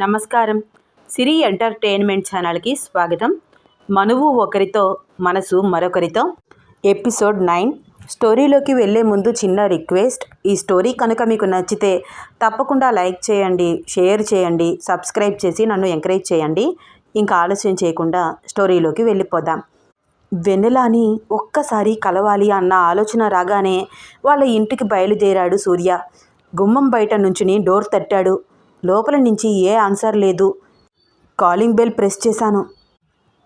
నమస్కారం. సిరి ఎంటర్టైన్మెంట్ ఛానల్కి స్వాగతం. మనువు ఒకరితో మనసు మరొకరితో. Episode nine. స్టోరీలోకి వెళ్ళే ముందు చిన్న రిక్వెస్ట్. ఈ స్టోరీ కనుక మీకు నచ్చితే తప్పకుండా లైక్ చేయండి షేర్ చేయండి సబ్స్క్రైబ్ చేసి నన్ను ఎంకరేజ్ చేయండి. ఇంకా ఆలస్యం చేయకుండా స్టోరీలోకి వెళ్ళిపోదాం. వెన్నెలాని ఒక్కసారి కలవాలి అన్న ఆలోచన రాగానే వాళ్ళ ఇంటికి బయలుదేరాడు సూర్య. గుమ్మం బయట నుంచుని డోర్ తట్టాడు. లోపల నుంచి ఏ ఆన్సర్ లేదు. కాలింగ్ బెల్ ప్రెస్ చేశాను.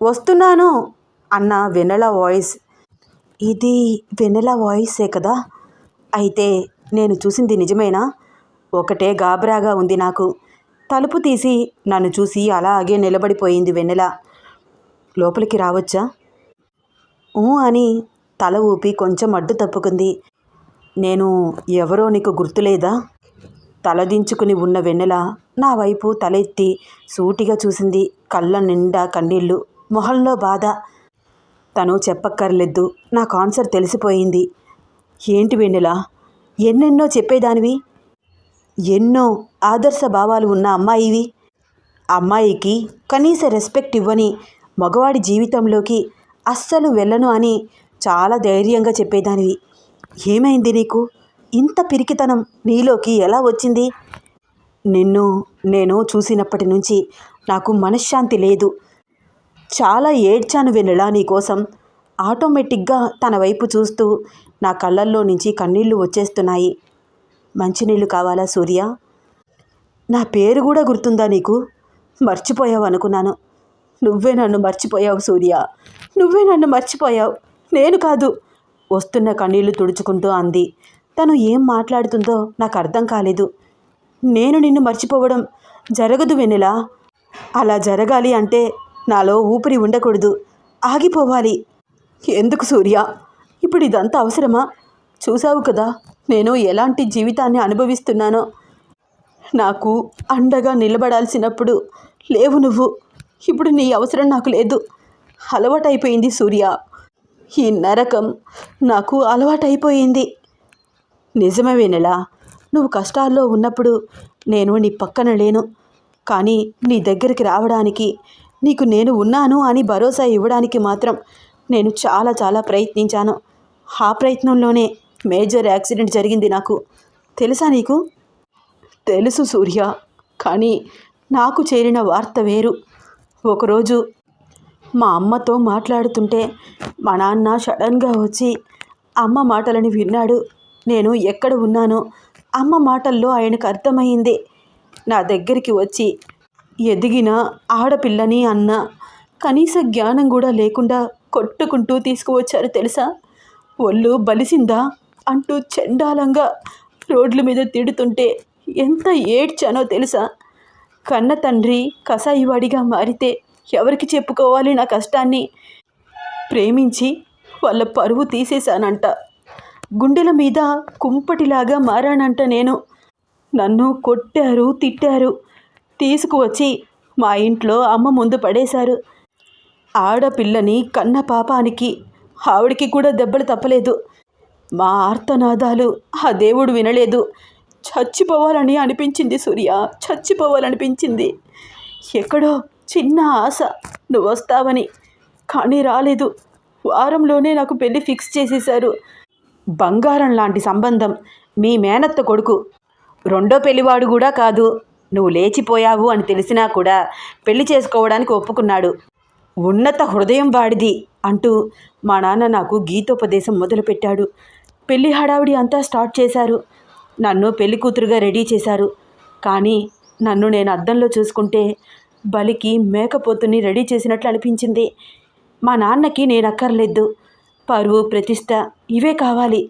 వస్తున్నాను అన్న వెన్నెల వాయిస్. ఇది వెన్నెల వాయిసే కదా? అయితే నేను చూసింది నిజమేనా? ఒకటే గాబరాగా ఉంది నాకు. తలుపు తీసి నన్ను చూసి అలాగే నిలబడిపోయింది వెన్నెల. లోపలికి రావచ్చా? ఊ అని తల ఊపి కొంచెం అడ్డు తప్పుకుంది. నేను ఎవరో నీకు గుర్తులేదా? తలదించుకుని ఉన్న వెన్నెల నా వైపు తలెత్తి సూటిగా చూసింది కళ్ళ నిండా కన్నీళ్ళు మొహంలో బాధ. తను చెప్పక్కర్లేదు. నాకు ఆన్సర్ తెలిసిపోయింది. ఏంటి వెన్నెల? ఎన్నెన్నో చెప్పేదానివి? ఎన్నో ఆదర్శ భావాలు ఉన్న అమ్మాయివి? అమ్మాయికి కనీస రెస్పెక్ట్ ఇవ్వని మగవాడి జీవితంలోకి అస్సలు వెళ్ళను అని చాలా ధైర్యంగా చెప్పేదానివి. ఏమైంది నీకు? ఇంత పిరికితనం నీలోకి ఎలా వచ్చింది? నిన్ను నేను చూసినప్పటి నుంచి నాకు మనశ్శాంతి లేదు. చాలా ఏడ్చాను వెన్నెలా నీకోసం ఆటోమేటిక్గా తన వైపు చూస్తూ నా కళ్ళల్లో నుంచి కన్నీళ్ళు వచ్చేస్తున్నాయి. మంచినీళ్ళు కావాలా సూర్య? నా పేరు కూడా గుర్తుందా నీకు? మర్చిపోయావు అనుకున్నాను. నువ్వే నన్ను మర్చిపోయావు సూర్య. నువ్వే నన్ను మర్చిపోయావు. నేను కాదు. వస్తున్న కన్నీళ్ళు తుడుచుకుంటూ అంది. తను ఏం మాట్లాడుతుందో నాకు అర్థం కాలేదు. నేను నిన్ను మర్చిపోవడం జరగదు వెన్నెలా? అలా జరగాలి అంటే నాలో ఊపిరి ఉండకూడదు. ఆగిపోవాలి. ఎందుకు సూర్య? ఇప్పుడు ఇదంతా అవసరమా? చూసావు కదా నేను ఎలాంటి జీవితాన్ని అనుభవిస్తున్నానో. నాకు అండగా నిలబడాల్సినప్పుడు లేవు నువ్వు. ఇప్పుడు నీ అవసరం నాకు లేదు. అలవాటైపోయింది సూర్య. ఈ నరకం నాకు అలవాటైపోయింది. నిజమే నెలా నువ్వు కష్టాల్లో ఉన్నప్పుడు నేను నీ పక్కన లేను. కానీ నీ దగ్గరికి రావడానికి నీకు నేను ఉన్నాను అని భరోసా ఇవ్వడానికి మాత్రం నేను చాలా చాలా ప్రయత్నించాను. ఆ ప్రయత్నంలోనే మేజర్ యాక్సిడెంట్ జరిగింది నాకు. తెలుసా నీకు? తెలుసు సూర్య. కానీ నాకు చేరిన వార్త వేరు. ఒకరోజు మా అమ్మతో మాట్లాడుతుంటే మా నాన్న సడన్గా వచ్చి అమ్మ మాటలని విన్నాడు. నేను ఎక్కడ ఉన్నానో అమ్మ మాటల్లో ఆయనకు అర్థమైంది. నా దగ్గరికి వచ్చి ఎదిగిన ఆడపిల్లని అన్న కనీస జ్ఞానం కూడా లేకుండా కొట్టుకుంటూ తీసుకువచ్చారు తెలుసా? ఒళ్ళు బలిసిందా? అంటూ చండాలంగా రోడ్ల మీద తిడుతుంటే ఎంత ఏడ్చానో తెలుసా? కన్న తండ్రి కసాయివాడిగా మారితే ఎవరికి చెప్పుకోవాలి నా కష్టాన్ని? ప్రేమించి వాళ్ళ పరువు తీసేశానంట. గుండెల మీద కుంపటిలాగా మారానంట నేను. నన్ను కొట్టారు తిట్టారు. తీసుకువచ్చి మా ఇంట్లో అమ్మ ముందు పడేశారు. ఆడపిల్లని కన్న పాపానికి ఆవిడికి కూడా దెబ్బలు తప్పలేదు. మా ఆర్తనాదాలు ఆ దేవుడు వినలేదు. చచ్చిపోవాలని అనిపించింది సూర్య చచ్చిపోవాలనిపించింది. ఎక్కడో చిన్న ఆశ నువ్వు వస్తావని కానీ రాలేదు. వారంలోనే నాకు పెళ్ళి ఫిక్స్ చేసేశారు. బంగారం లాంటి సంబంధం. మీ మేనత్త కొడుకు. రెండో పెళ్ళివాడు కూడా కాదు. నువ్వు లేచిపోయావు అని తెలిసినా కూడా పెళ్ళి చేసుకోవడానికి ఒప్పుకున్నాడు. ఉన్నత హృదయం వాడిది అంటూ మా నాన్న నాకు గీతోపదేశం మొదలుపెట్టాడు. పెళ్ళి హడావిడి అంతా స్టార్ట్ చేశారు. నన్ను పెళ్ళి కూతురుగా రెడీ చేశారు. కానీ నన్ను నేను అద్దంలో చూసుకుంటే బలికి మేకపోతుని రెడీ చేసినట్లు అనిపించింది. మా నాన్నకి నేను అక్కర్లేదు పరువు ప్రతిష్ట ఇవే కావాలి.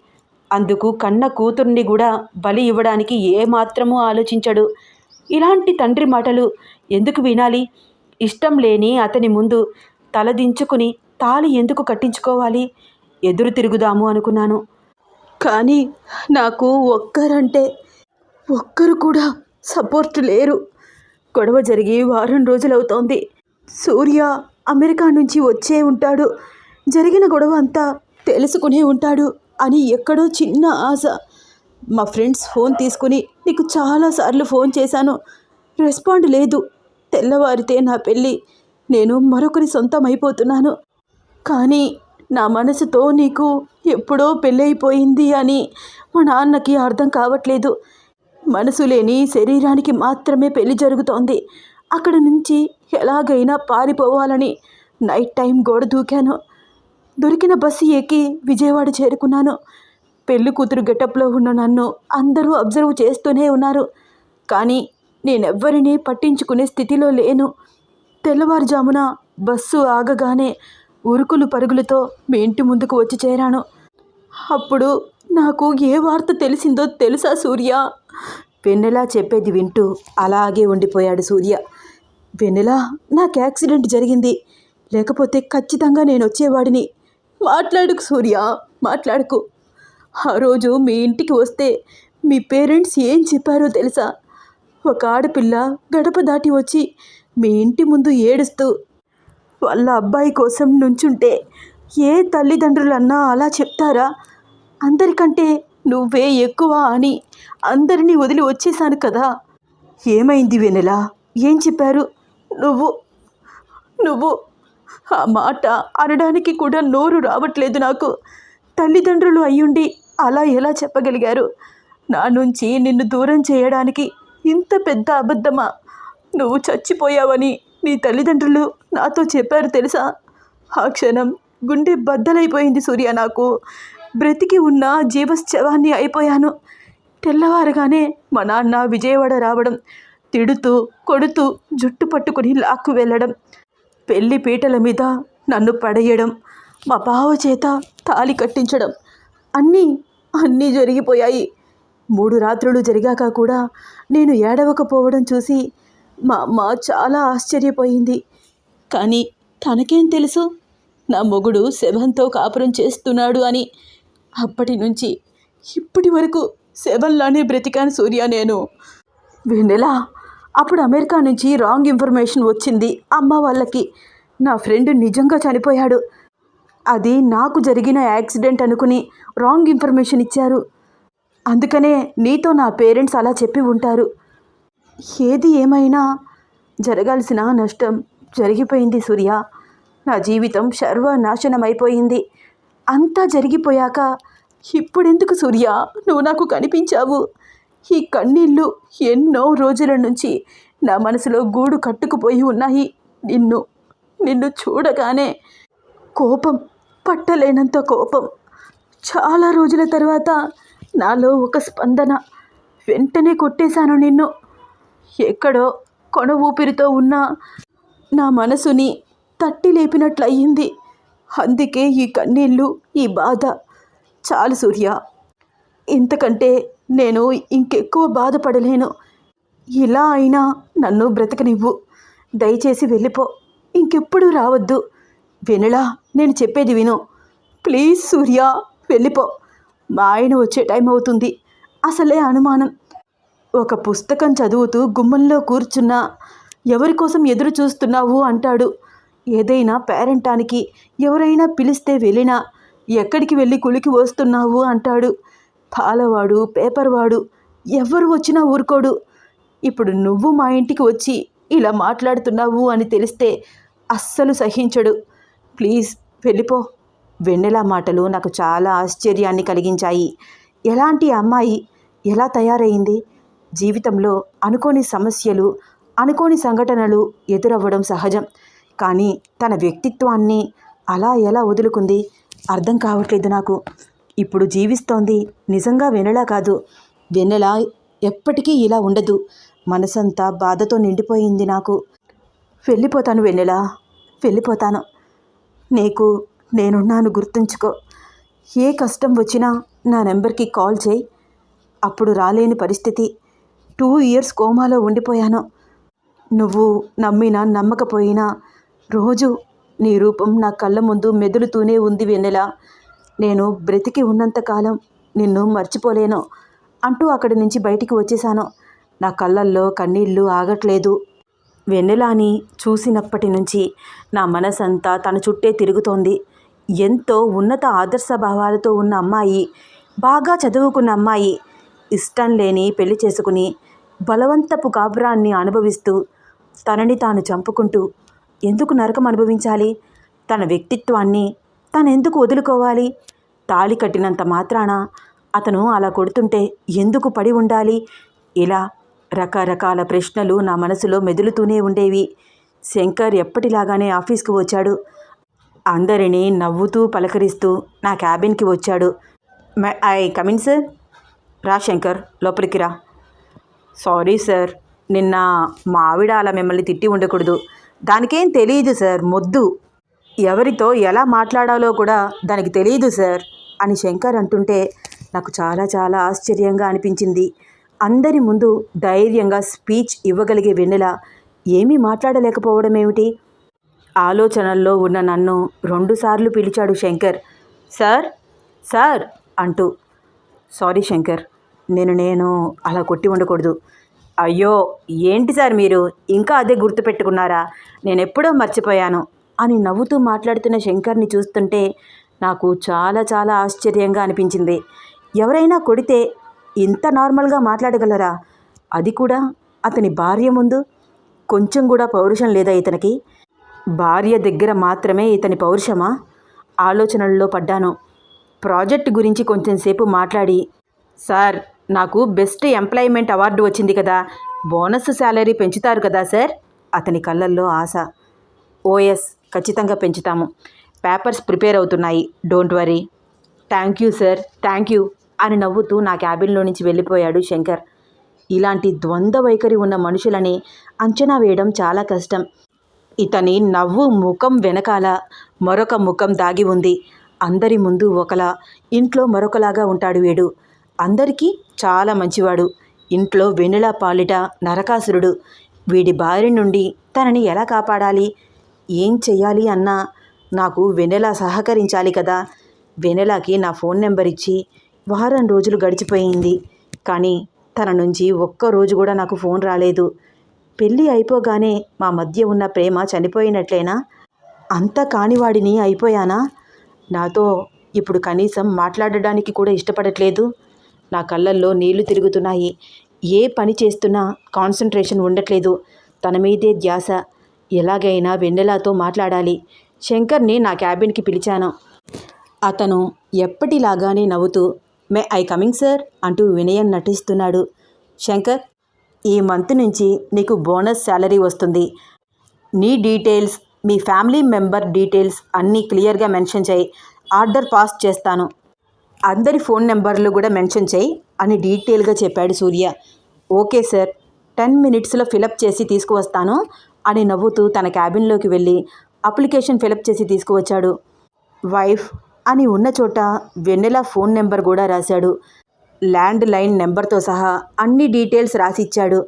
అందుకు కన్న కూతుర్ని కూడా బలి ఇవ్వడానికి ఏమాత్రమూ ఆలోచించడు. ఇలాంటి తండ్రి మాటలు ఎందుకు వినాలి? ఇష్టం లేని అతని ముందు తలదించుకుని తాలి ఎందుకు కట్టించుకోవాలి? ఎదురు తిరుగుదాము అనుకున్నాను. కానీ నాకు ఒక్కరంటే ఒక్కరు కూడా సపోర్ట్ లేరు. గొడవ జరిగి వారం రోజులవుతోంది. సూర్య అమెరికా నుంచి వచ్చే ఉంటాడు. జరిగిన గొడవ అంతా తెలుసుకునే ఉంటాడు అని ఎక్కడో చిన్న ఆశ. మా ఫ్రెండ్స్ ఫోన్ తీసుకుని నీకు చాలాసార్లు ఫోన్ చేశాను. రెస్పాండ్ లేదు. తెల్లవారితే నా పెళ్ళి. నేను మరొకరి సొంతం అయిపోతున్నాను కానీ నా మనసుతో నీకు ఎప్పుడో పెళ్ళైపోయింది అని మా నాన్నకి అర్థం కావట్లేదు. మనసు లేని శరీరానికి మాత్రమే పెళ్ళి జరుగుతోంది. అక్కడ నుంచి ఎలాగైనా పారిపోవాలని నైట్ టైం గోడ దూకాను. దొరికిన బస్సు ఎక్కి విజయవాడ చేరుకున్నాను. పెళ్ళి కూతురు గెటప్లో ఉన్న నన్ను అందరూ అబ్జర్వ్ చేస్తూనే ఉన్నారు. కానీ నేనెవ్వరినీ పట్టించుకునే స్థితిలో లేను. తెల్లవారుజామున బస్సు ఆగగానే ఉరుకులు పరుగులతో మీ ఇంటి ముందుకు వచ్చి చేరాను. అప్పుడు నాకు ఏ వార్త తెలిసిందో తెలుసా సూర్య? వెన్నెలా చెప్పేది వింటూ అలాగే ఉండిపోయాడు సూర్య. వెన్నెలా నాకు యాక్సిడెంట్ జరిగింది. లేకపోతే ఖచ్చితంగా నేను వచ్చేవాడిని. మాట్లాడుకు సూర్య మాట్లాడుకు. ఆ రోజు మీ ఇంటికి వస్తే మీ పేరెంట్స్ ఏం చెప్పారో తెలుసా? ఒక ఆడపిల్ల గడప దాటి వచ్చి మీ ఇంటి ముందు ఏడుస్తూ వాళ్ళ అబ్బాయి కోసం నుంచుంటే ఏ తల్లిదండ్రులన్నా అలా చెప్తారా? అందరికంటే నువ్వే ఎక్కువ అని అందరినీ వదిలి వచ్చేసాను కదా. ఏమైంది వెనెలా ఏం చెప్పారు? నువ్వు నువ్వు ఆ మాట అనడానికి కూడా నోరు రావట్లేదు నాకు. తల్లిదండ్రులు అయ్యుండి అలా ఎలా చెప్పగలిగారు? నా నుంచి నిన్ను దూరం చేయడానికి ఇంత పెద్ద అబద్ధమా? నువ్వు చచ్చిపోయావని నీ తల్లిదండ్రులు నాతో చెప్పారు తెలుసా? ఆ క్షణం గుండె బద్దలైపోయింది సూర్య నాకు. బ్రతికి ఉన్న జీవశ్చవాన్ని అయిపోయాను. తెల్లవారుగానే మా నాన్న విజయవాడ రావడం తిడుతూ కొడుతూ జుట్టు పట్టుకుని లాక్కు వెళ్ళడం పెళ్ళి పీటల మీద నన్ను పడేయడం మా బావ చేత తాలి కట్టించడం అన్నీ అన్నీ జరిగిపోయాయి. మూడు రాత్రులు జరిగాక కూడా నేను ఏడవకపోవడం చూసి మా అమ్మ చాలా ఆశ్చర్యపోయింది. కానీ తనకేం తెలుసు? నా మొగుడు శవంతో కాపురం చేస్తున్నాడు అని. అప్పటి నుంచి ఇప్పటి వరకు శవంలానే బ్రతికాను సూర్య నేను. వెన్నెలా? అప్పుడు అమెరికా నుంచి రాంగ్ ఇన్ఫర్మేషన్ వచ్చింది అమ్మ వాళ్ళకి. నా ఫ్రెండ్ నిజంగా చనిపోయాడు. అది నాకు జరిగిన యాక్సిడెంట్ అనుకుని రాంగ్ ఇన్ఫర్మేషన్ ఇచ్చారు. అందుకనే నీతో నా పేరెంట్స్ అలా చెప్పి ఉంటారు. ఏది ఏమైనా జరగాల్సిన నష్టం జరిగిపోయింది సూర్య. నా జీవితం సర్వనాశనం అయిపోయింది అంతా జరిగిపోయాక ఇప్పుడెందుకు సూర్య? నువ్వు నాకు కనిపించావు. ఈ కన్నీళ్ళు ఎన్నో రోజుల నుంచి నా మనసులో గూడు కట్టుకుపోయి ఉన్నాయి. నిన్ను నిన్ను చూడగానే కోపం పట్టలేనంత కోపం. చాలా రోజుల తర్వాత నాలో ఒక స్పందన వెంటనే కొట్టేశాను నిన్ను. ఎక్కడో కొన ఊపిరితో ఉన్న నా మనసుని తట్టి లేపినట్లు అయ్యింది అందుకే ఈ కన్నీళ్ళు ఈ బాధ. చాలు సూర్య. ఇంతకంటే నేను ఇంకెక్కువ బాధపడలేను. ఇలా అయినా నన్ను బ్రతకనివ్వు. దయచేసి వెళ్ళిపో. ఇంకెప్పుడు రావద్దు. వినలా నేను చెప్పేది విను. ప్లీజ్ సూర్య వెళ్ళిపో. మా ఆయన వచ్చే టైం అవుతుంది. అసలే అనుమానం. ఒక పుస్తకం చదువుతూ గుమ్మంలో కూర్చున్నా. ఎవరి కోసం ఎదురు చూస్తున్నావు అంటాడు. ఏదైనా పేరెంటానికి ఎవరైనా పిలిస్తే వెళ్ళినా ఎక్కడికి వెళ్ళి కులికి వస్తున్నావు అంటాడు. పాలవాడు పేపర్వాడు ఎవరు వచ్చినా ఊరుకోడు. ఇప్పుడు నువ్వు మా ఇంటికి వచ్చి ఇలా మాట్లాడుతున్నావు అని తెలిస్తే అస్సలు సహించడు. ప్లీజ్ వెళ్ళిపో. వెన్నెల మాటలు నాకు చాలా ఆశ్చర్యాన్ని కలిగించాయి. ఎలాంటి అమ్మాయి? ఎలా తయారైంది? జీవితంలో అనుకోని సమస్యలు అనుకోని సంఘటనలు ఎదురవ్వడం సహజం. కానీ తన వ్యక్తిత్వాన్ని అలా ఎలా వదులుకుంది? అర్థం కావట్లేదు నాకు. ఇప్పుడు జీవిస్తోంది. నిజంగా వెన్నెల కాదు. వెన్నెల ఎప్పటికీ ఇలా ఉండదు. మనసంతా బాధతో నిండిపోయింది నాకు. వెళ్ళిపోతాను వెన్నెల? వెళ్ళిపోతాను. నీకు నేనున్నాను గుర్తుంచుకో. ఏ కష్టం వచ్చినా నా నెంబర్కి కాల్ చేయి. అప్పుడు రాలేని పరిస్థితి. టూ ఇయర్స్ కోమాలో ఉండిపోయాను. నువ్వు నమ్మినా నమ్మకపోయినా రోజు నీ రూపం నా కళ్ళ ముందు మెదులుతూనే ఉంది వెన్నెల. నేను బ్రతికి ఉన్నంతకాలం నిన్ను మర్చిపోలేను అంటూ అక్కడి నుంచి బయటికి వచ్చేశాను. నా కళ్ళల్లో కన్నీళ్ళు ఆగట్లేదు. వెన్నెలాని చూసినప్పటి నుంచి నా మనసంతా తన చుట్టే తిరుగుతోంది. ఎంతో ఉన్నత ఆదర్శ భావాలతో ఉన్న అమ్మాయి బాగా చదువుకున్న అమ్మాయి ఇష్టం లేని పెళ్ళి చేసుకుని బలవంతపు కాపురాన్ని అనుభవిస్తూ తనని తాను చంపుకుంటూ ఎందుకు నరకం అనుభవించాలి? తన వ్యక్తిత్వాన్ని తను ఎందుకు వదులుకోవాలి? తాళి కట్టినంత మాత్రాన అతను అలా కొడుతుంటే ఎందుకు పడి ఉండాలి? ఇలా రకరకాల ప్రశ్నలు నా మనసులో మెదులుతూనే ఉండేవి. శంకర్ ఎప్పటిలాగానే ఆఫీస్కి వచ్చాడు. అందరినీ నవ్వుతూ పలకరిస్తూ నా క్యాబిన్కి వచ్చాడు. I come in sir. రా శంకర్ లోపలికి రా. సారీ సార్ నిన్న మా ఆవిడ అలా మిమ్మల్ని తిట్టి ఉండకూడదు. దానికేం తెలియదు సార్ మొద్దు. ఎవరితో ఎలా మాట్లాడాలో కూడా దానికి తెలియదు సార్ అని శంకర్ అంటుంటే నాకు చాలా చాలా ఆశ్చర్యంగా అనిపించింది. అందరి ముందు ధైర్యంగా స్పీచ్ ఇవ్వగలిగే వెన్నెల ఏమీ మాట్లాడలేకపోవడం ఏమిటి ఆలోచనల్లో ఉన్న నన్ను రెండుసార్లు పిలిచాడు శంకర్. సార్ సార్ అంటూ. సారీ శంకర్ నేను నేను అలా కొట్టి ఉండకూడదు. అయ్యో ఏంటి సార్ మీరు? ఇంకా అదే గుర్తుపెట్టుకున్నారా? నేను ఎప్పుడో మర్చిపోయాను. అని నవ్వుతూ మాట్లాడుతున్న శంకర్ని చూస్తుంటే నాకు చాలా చాలా ఆశ్చర్యంగా అనిపించింది. ఎవరైనా కొడితే ఇంత నార్మల్గా మాట్లాడగలరా? అది కూడా అతని భార్య ముందు? కొంచెం కూడా పౌరుషం లేదా ఇతనికి? భార్య దగ్గర మాత్రమే ఇతని పౌరుషమా? ఆలోచనల్లో పడ్డాను. ప్రాజెక్ట్ గురించి కొంచెం సేపు మాట్లాడి సార్ నాకు బెస్ట్ ఎంప్లాయ్మెంట్ అవార్డు వచ్చింది కదా బోనస్ శాలరీ పెంచుతారు కదా సార్? అతని కళ్ళల్లో ఆశ. ఓఎస్ ఖచ్చితంగా పెంచుతాము. పేపర్స్ ప్రిపేర్ అవుతున్నాయి. Don't worry thank you sir thank you అని నవ్వుతూ నా క్యాబిన్లో నుంచి వెళ్ళిపోయాడు శంకర్. ఇలాంటి ద్వంద్వ వైఖరి ఉన్న మనుషులని అంచనా వేయడం చాలా కష్టం. ఇతని నవ్వు ముఖం వెనకాల మరొక ముఖం దాగి ఉంది. అందరి ముందు ఒకలా ఇంట్లో మరొకలాగా ఉంటాడు వీడు. అందరికీ చాలా మంచివాడు. ఇంట్లో వెన్నెల పాలిట నరకాసురుడు. వీడి బారి నుండి తనని ఎలా కాపాడాలి? ఏం చెయ్యాలి అన్నా? నాకు వెనెల సహకరించాలి కదా. వెనెలకి నా ఫోన్ నెంబర్ ఇచ్చి వారం రోజులు గడిచిపోయింది. కానీ తన నుంచి ఒక్క రోజు కూడా నాకు ఫోన్ రాలేదు. పెళ్ళి అయిపోగానే మా మధ్య ఉన్న ప్రేమ చనిపోయినట్లేనా? అంత కానివాడిని అయిపోయానా? నాతో ఇప్పుడు కనీసం మాట్లాడడానికి కూడా ఇష్టపడట్లేదు. నా కళ్ళల్లో నీళ్ళు తిరుగుతున్నాయి. ఏ పని చేస్తున్నా కాన్సన్ట్రేషన్ ఉండట్లేదు. తన మీదే ధ్యాస. ఎలాగైనా వెన్నెలాతో మాట్లాడాలి. శంకర్ని నా క్యాబిన్కి పిలిచాను. అతను ఎప్పటిలాగానే నవ్వుతూ మే ఐ కమింగ్ సార్ అంటూ వినయం నటిస్తున్నాడు. శంకర్ ఈ మంత్ నుంచి నీకు బోనస్ శాలరీ వస్తుంది. నీ డీటెయిల్స్ మీ ఫ్యామిలీ మెంబర్ డీటెయిల్స్ అన్నీ క్లియర్గా మెన్షన్ చేయి. ఆర్డర్ పాస్ చేస్తాను. అందరి ఫోన్ నెంబర్లు కూడా మెన్షన్ చేయి అని డీటెయిల్గా చెప్పాడు సూర్య. Okay sir. టెన్ మినిట్స్లో ఫిలప్ చేసి తీసుకువస్తాను. అని నవ్వుతూ తన క్యాబిన్లోకి వెళ్ళి అప్లికేషన్ ఫిలప్ చేసి తీసుకువచ్చాడు. వైఫ్ అని ఉన్న చోట వెన్నెల ఫోన్ నెంబర్ కూడా రాశాడు. ల్యాండ్ లైన్ నెంబర్తో సహా అన్ని డీటెయిల్స్ రాసిచ్చాడు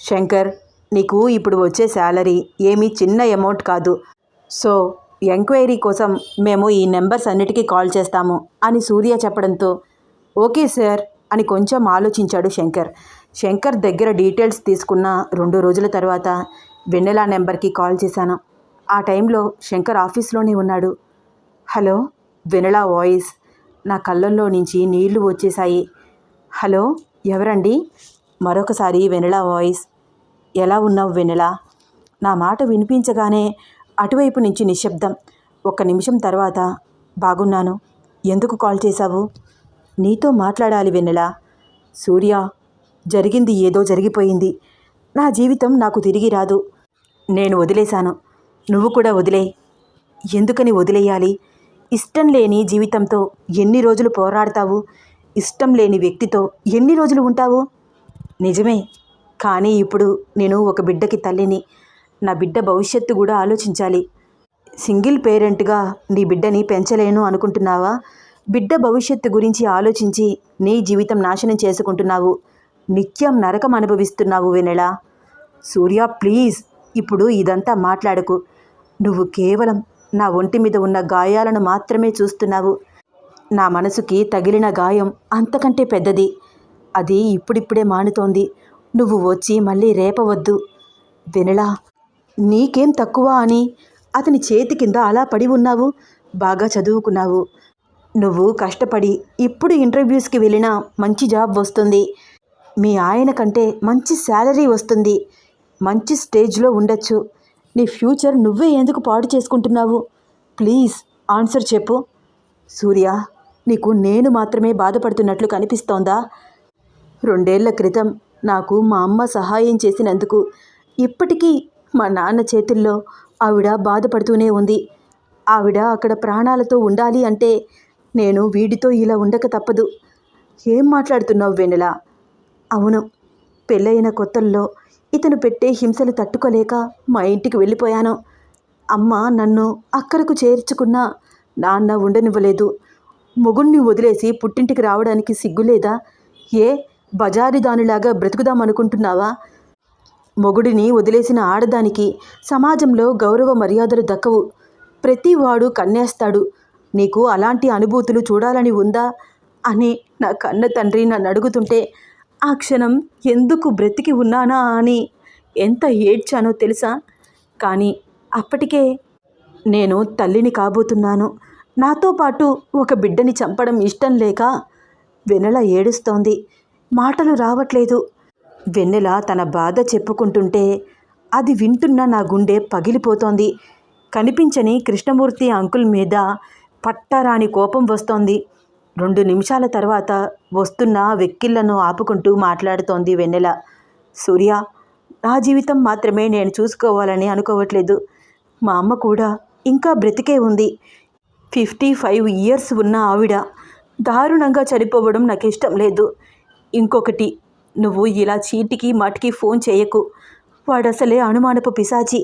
శంకర్ నీకు ఇప్పుడు వచ్చే శాలరీ ఏమీ చిన్న అమౌంట్ కాదు. సో ఎంక్వైరీ కోసం మేము ఈ నెంబర్స్ అన్నిటికీ కాల్ చేస్తాము అని సూర్య చెప్పడంతో ఓకే సార్ అని కొంచెం ఆలోచించాడు శంకర్. శంకర్ దగ్గర డీటెయిల్స్ తీసుకున్న రెండు రోజుల తర్వాత వెన్నెల నెంబర్కి కాల్ చేశాను. ఆ టైంలో శంకర్ ఆఫీస్లోనే ఉన్నాడు. Hello Vennela voice. నా కళ్ళల్లో నుంచి నీళ్ళు వచ్చేశాయి. హలో ఎవరండి? మరొకసారి వెనలా వాయిస్. ఎలా ఉన్నావు వెనెలా నా మాట వినిపించగానే అటువైపు నుంచి నిశ్శబ్దం. ఒక్క నిమిషం తర్వాత బాగున్నాను. ఎందుకు కాల్ చేశావు? నీతో మాట్లాడాలి వెన్నెలా. సూర్య జరిగింది ఏదో జరిగిపోయింది. నా జీవితం నాకు తిరిగి రాదు. నేను వదిలేశాను. నువ్వు కూడా వదిలే. ఎందుకని వదిలేయాలి? ఇష్టం లేని జీవితంతో ఎన్ని రోజులు పోరాడతావు? ఇష్టం లేని వ్యక్తితో ఎన్ని రోజులు ఉంటావు? నిజమే. కానీ ఇప్పుడు నేను ఒక బిడ్డకి తల్లిని. నా బిడ్డ భవిష్యత్తు కూడా ఆలోచించాలి. సింగిల్ పేరెంట్గా నీ బిడ్డని పెంచలేను అనుకుంటున్నావా? బిడ్డ భవిష్యత్తు గురించి ఆలోచించి నీ జీవితం నాశనం చేసుకుంటున్నావు. నిత్యం నరకం అనుభవిస్తున్నావు వినెలా సూర్య ప్లీజ్. ఇప్పుడు ఇదంతా మాట్లాడకు. నువ్వు కేవలం నా ఒంటి మీద ఉన్న గాయాలను మాత్రమే చూస్తున్నావు. నా మనసుకి తగిలిన గాయం అంతకంటే పెద్దది. అది ఇప్పుడిప్పుడే మానుతోంది. నువ్వు వచ్చి మళ్ళీ రేపవద్దు. వెనలా నీకేం తక్కువ అని అతని చేతి కింద అలా పడి ఉన్నావు? బాగా చదువుకున్నావు. నువ్వు కష్టపడి ఇప్పుడు ఇంటర్వ్యూస్కి వెళ్ళినా మంచి జాబ్ వస్తుంది. మీ ఆయన కంటే మంచి శాలరీ వస్తుంది. మంచి స్టేజ్లో ఉండొచ్చు. నీ ఫ్యూచర్ నువ్వే ఎందుకు పాడు చేసుకుంటున్నావు? ప్లీజ్ ఆన్సర్ చెప్పు. సూర్య నీకు నేను మాత్రమే బాధపడుతున్నట్లు కనిపిస్తోందా? రెండేళ్ళ క్రితం నాకు మా అమ్మ సహాయం చేసినందుకు ఇప్పటికీ మా నాన్న చేతుల్లో ఆవిడ బాధపడుతూనే ఉంది. ఆవిడ అక్కడ ప్రాణాలతో ఉండాలి అంటే నేను వీడితో ఇలా ఉండక తప్పదు. ఏం మాట్లాడుతున్నావు వెన్నెల? అవును పెళ్ళైన కొత్తల్లో ఇతను పెట్టే హింసలు తట్టుకోలేక మా ఇంటికి వెళ్ళిపోయాను. అమ్మ నన్ను అక్కడకు చేర్చుకున్నా నాన్న ఉండనివ్వలేదు. మొగుణ్ణి వదిలేసి పుట్టింటికి రావడానికి సిగ్గులేదా? ఏ బజారిదానిలాగా బ్రతుకుదామనుకుంటున్నావా? మొగుడిని వదిలేసిన ఆడదానికి సమాజంలో గౌరవ మర్యాదలు దక్కవు. ప్రతివాడు కన్నేస్తాడు. నీకు అలాంటి అనుభూతులు చూడాలని ఉందా? అని నా కన్న తండ్రి నన్ను అడుగుతుంటే ఆ క్షణం ఎందుకు బ్రతికి ఉన్నానా అని ఎంత ఏడ్చానో తెలుసా? కానీ అప్పటికే నేను తల్లిని కాబోతున్నాను. నాతో పాటు ఒక బిడ్డని చంపడం ఇష్టం లేక వెన్నెల ఏడుస్తోంది. మాటలు రావట్లేదు. వెన్నెల తన బాధ చెప్పుకుంటుంటే అది వింటున్న నా గుండె పగిలిపోతోంది. కనిపించని కృష్ణమూర్తి అంకుల్ మీద పట్టరాని కోపం వస్తోంది. రెండు నిమిషాల తర్వాత వస్తున్న వెక్కిళ్ళను ఆపుకుంటూ మాట్లాడుతోంది వెన్నెల. సూర్య నా జీవితం మాత్రమే నేను చూసుకోవాలని అనుకోవట్లేదు. మా అమ్మ కూడా ఇంకా బ్రతికే ఉంది. ఫిఫ్టీ ఫైవ్ ఇయర్స్ ఉన్న ఆవిడ దారుణంగా చనిపోవడం నాకు ఇష్టం లేదు. ఇంకొకటి నువ్వు ఇలా చీటికి మాటికి ఫోన్ చేయకు. వాడసలే అనుమానపు పిశాచి.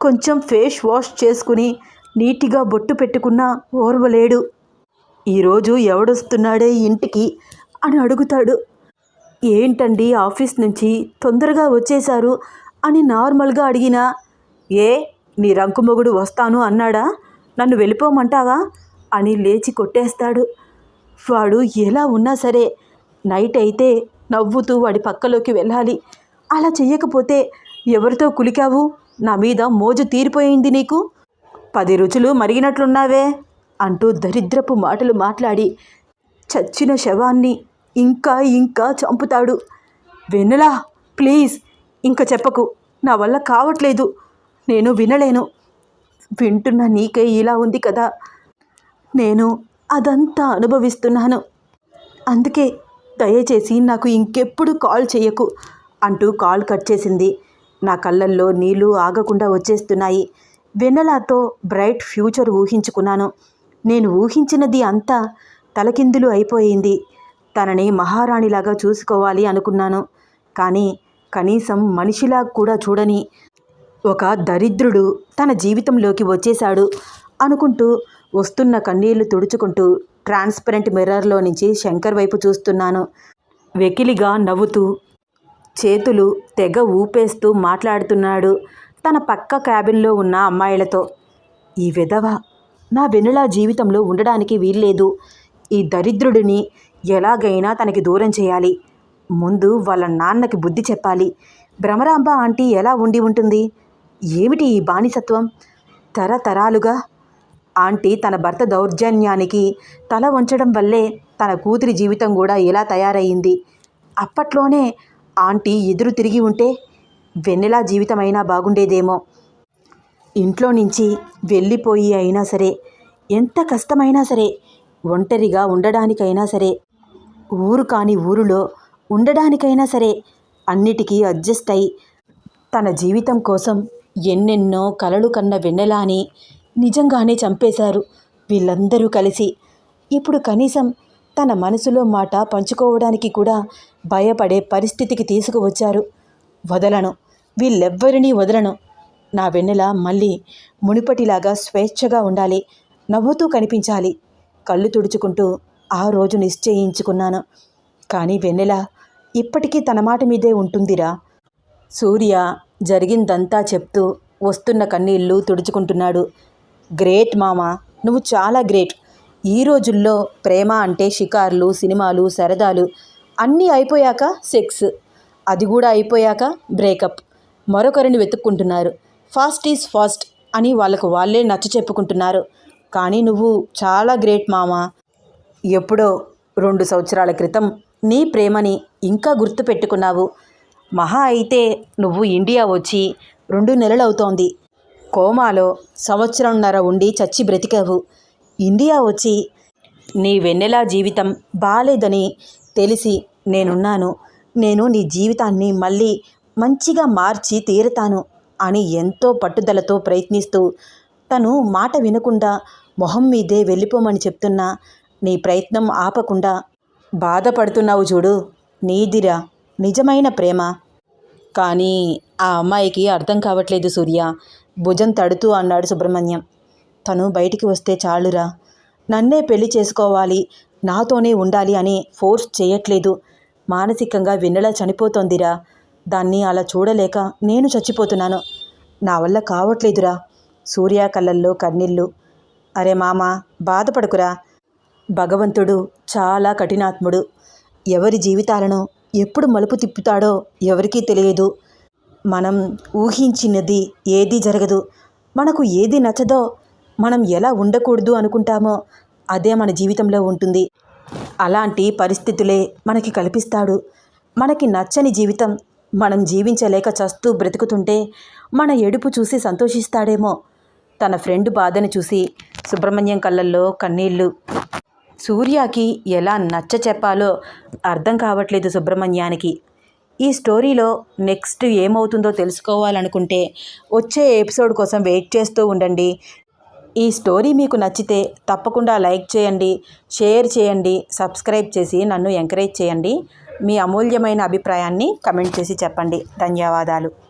కొంచెం ఫేస్ వాష్ చేసుకుని నీట్గా బొట్టు పెట్టుకున్నా ఓర్వలేడు. ఈరోజు ఎవడొస్తున్నాడే ఇంటికి అని అడుగుతాడు. ఏంటండి ఆఫీస్ నుంచి తొందరగా వచ్చేశారు అని నార్మల్గా అడిగినా ఏ నీ రంకుమొగుడు వస్తాను అన్నాడా? నన్ను వెళ్ళిపోమంటావా? అని లేచి కొట్టేస్తాడు. వాడు ఎలా ఉన్నా సరే నైట్ అయితే నవ్వుతూ వాడి పక్కలోకి వెళ్ళాలి. అలా చెయ్యకపోతే ఎవరితో కులికావు? నా మీద మోజు తీరిపోయింది నీకు? పది రుచులు మరిగినట్లున్నావే. అంటూ దరిద్రపు మాటలు మాట్లాడి చచ్చిన శవాన్ని ఇంకా ఇంకా చంపుతాడు. వెన్నెలా ప్లీజ్ ఇంకా చెప్పకు. నా వల్ల కావట్లేదు. నేను వినలేను. వింటున్న నీకే ఇలా ఉంది కదా. నేను అదంతా అనుభవిస్తున్నాను. అందుకే దయచేసి నాకు ఇంకెప్పుడు కాల్ చేయకు అంటూ కాల్ కట్ చేసింది. నా కళ్ళల్లో నీళ్ళు ఆగకుండా వచ్చేస్తున్నాయి. వెన్నెలాతో బ్రైట్ ఫ్యూచర్ ఊహించుకున్నాను. నేను ఊహించినది అంతా తలకిందులు అయిపోయింది. తనని మహారాణిలాగా చూసుకోవాలి అనుకున్నాను. కానీ కనీసం మనిషిలా కూడా చూడని ఒక దరిద్రుడు తన జీవితంలోకి వచ్చేశాడు అనుకుంటూ వస్తున్న కన్నీళ్ళు తుడుచుకుంటూ ట్రాన్స్పరెంట్ మిర్రర్లో నుంచి శంకర్ వైపు చూస్తున్నాను. వెకిలిగా నవ్వుతూ చేతులు తెగ ఊపేస్తూ మాట్లాడుతున్నాడు తన పక్క క్యాబిన్లో ఉన్న అమ్మాయిలతో. ఈ విధవ? నా వెనులా జీవితంలో ఉండడానికి వీల్లేదు. ఈ దరిద్రుడిని ఎలాగైనా తనకి దూరం చేయాలి. ముందు వాళ్ళ నాన్నకి బుద్ధి చెప్పాలి. భ్రమరాంబ ఆంటీ ఎలా ఉండి ఉంటుంది? ఏమిటి ఈ బానిసత్వం? తరతరాలుగా ఆంటీ తన భర్త దౌర్జన్యానికి తల వంచడం వల్లే తన కూతురి జీవితం కూడా ఎలా తయారయ్యింది అప్పట్లోనే ఆంటీ ఎదురు తిరిగి ఉంటే వెన్నెలా జీవితమైనా బాగుండేదేమో. ఇంట్లో నుంచి వెళ్ళిపోయి అయినా సరే ఎంత కష్టమైనా సరే ఒంటరిగా ఉండడానికైనా సరే ఊరు కాని ఊరిలో ఉండడానికైనా సరే అన్నిటికీ అడ్జస్ట్ అయి తన జీవితం కోసం ఎన్నెన్నో కలలు కన్న వెన్నెలాని నిజంగానే చంపేశారు వీళ్ళందరూ కలిసి. ఇప్పుడు కనీసం తన మనసులో మాట పంచుకోవడానికి కూడా భయపడే పరిస్థితికి తీసుకువచ్చారు. వదలను. వీళ్ళెవ్వరినీ వదలను. నా వెన్నెల మళ్ళీ మునుపటిలాగా స్వేచ్ఛగా ఉండాలి నవ్వుతూ కనిపించాలి. కళ్ళు తుడుచుకుంటూ ఆ రోజు నిశ్చయించుకున్నాను. కానీ వెన్నెల ఇప్పటికీ తన మాట మీదే ఉంటుందిరా. సూర్య జరిగిందంతా చెప్తూ వస్తున్న కన్నీళ్ళు తుడుచుకుంటున్నాడు. గ్రేట్ మామ నువ్వు చాలా గ్రేట్. ఈ రోజుల్లో ప్రేమ అంటే షికార్లు సినిమాలు సరదాలు అన్నీ అయిపోయాక సెక్స్. అది కూడా అయిపోయాక బ్రేకప్. మరొకరిని వెతుక్కుంటున్నారు. ఫాస్ట్ ఈజ్ ఫాస్ట్ అని వాళ్ళకు వాళ్ళే నచ్చ చెప్పుకుంటున్నారు. కానీ నువ్వు చాలా గ్రేట్ మామా. ఎప్పుడో రెండు సంవత్సరాల క్రితం నీ ప్రేమని ఇంకా గుర్తు పెట్టుకున్నావు. మహా అయితే నువ్వు ఇండియా వచ్చి రెండు నెలలు అవుతోంది కోమాలో సంవత్సరంన్నర ఉండి చచ్చి బ్రతికావు. ఇండియా వచ్చి నీ వెన్నెలా జీవితం బాలేదని తెలిసి నేనున్నాను. నేను నీ జీవితాన్ని మళ్ళీ మంచిగా మార్చి తీరుతాను. అని ఎంతో పట్టుదలతో ప్రయత్నిస్తూ తను మాట వినకుండా మొహం మీదే వెళ్ళిపోమని చెప్తున్నా. నీ ప్రయత్నం ఆపకుండా బాధపడుతున్నావు చూడు. నీదిరా. నిజమైన ప్రేమ. కానీ ఆ అమ్మాయికి అర్థం కావట్లేదు సూర్య. భుజం తడుతూ అన్నాడు సుబ్రహ్మణ్యం. తను బయటికి వస్తే చాలురా. నన్నే పెళ్ళి చేసుకోవాలి. నాతోనే ఉండాలి అని ఫోర్స్ చేయట్లేదు. మానసికంగా వెన్నెల చనిపోతోందిరా. దాన్ని అలా చూడలేక నేను చచ్చిపోతున్నాను. నా వల్ల కావట్లేదురా. సూర్య కళ్ళల్లో కన్నీళ్ళు. అరే మామ బాధపడకురా. భగవంతుడు చాలా కఠినాత్ముడు. ఎవరి జీవితాలను ఎప్పుడు మలుపు తిప్పుతాడో ఎవరికీ తెలియదు. మనం ఊహించినది ఏదీ జరగదు. మనకు ఏది నచ్చదో మనం ఎలా ఉండకూడదు అనుకుంటామో అదే మన జీవితంలో ఉంటుంది. అలాంటి పరిస్థితులే మనకి కల్పిస్తాడు. మనకి నచ్చని జీవితం మనం జీవించలేక చస్తూ బ్రతుకుతుంటే మన ఎడుపు చూసి సంతోషిస్తాడేమో. తన ఫ్రెండ్ బాధను చూసి సుబ్రహ్మణ్యం కళ్ళల్లో కన్నీళ్ళు సూర్యకి ఎలా నచ్చ చెప్పాలో అర్థం కావట్లేదు సుబ్రహ్మణ్యానికి. ఈ స్టోరీలో నెక్స్ట్ ఏమవుతుందో తెలుసుకోవాలనుకుంటే వచ్చే ఎపిసోడ్ కోసం వెయిట్ చేస్తూ ఉండండి. ఈ స్టోరీ మీకు నచ్చితే తప్పకుండా లైక్ చేయండి షేర్ చేయండి సబ్స్క్రైబ్ చేసి నన్ను ఎంకరేజ్ చేయండి. మీ అమూల్యమైన అభిప్రాయాన్ని కమెంట్ చేసి చెప్పండి. ధన్యవాదాలు.